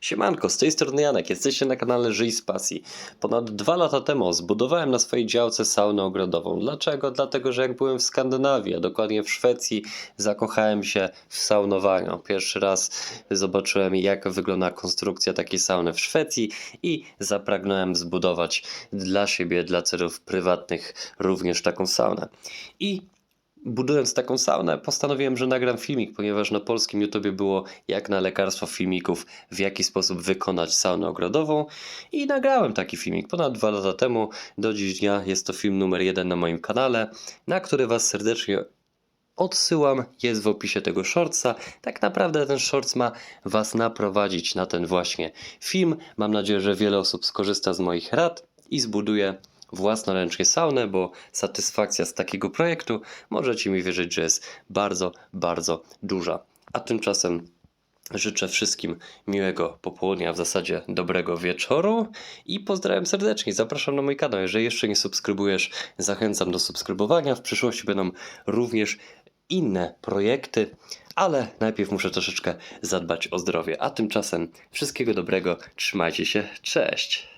Siemanko, z tej strony Janek, jesteście na kanale Żyj z Pasji. Ponad dwa lata temu zbudowałem na swojej działce saunę ogrodową. Dlaczego? Dlatego, że jak byłem w Skandynawii, a dokładnie w Szwecji, zakochałem się w saunowaniu. Pierwszy raz zobaczyłem, jak wygląda konstrukcja takiej sauny w Szwecji i zapragnąłem zbudować dla siebie, dla celów prywatnych również taką saunę. I budując taką saunę, postanowiłem, że nagram filmik, ponieważ na polskim YouTubie było jak na lekarstwo filmików, w jaki sposób wykonać saunę ogrodową. I nagrałem taki filmik ponad dwa lata temu. Do dziś dnia jest to film numer jeden na moim kanale, na który Was serdecznie odsyłam. Jest w opisie tego shortsa. Tak naprawdę ten shorts ma Was naprowadzić na ten właśnie film. Mam nadzieję, że wiele osób skorzysta z moich rad i zbuduje własnoręcznie saunę, bo satysfakcja z takiego projektu możecie mi wierzyć, że jest bardzo, bardzo duża. A tymczasem życzę wszystkim miłego popołudnia, w zasadzie dobrego wieczoru i pozdrawiam serdecznie. Zapraszam na mój kanał. Jeżeli jeszcze nie subskrybujesz, zachęcam do subskrybowania. W przyszłości będą również inne projekty, ale najpierw muszę troszeczkę zadbać o zdrowie. A tymczasem wszystkiego dobrego, trzymajcie się, cześć!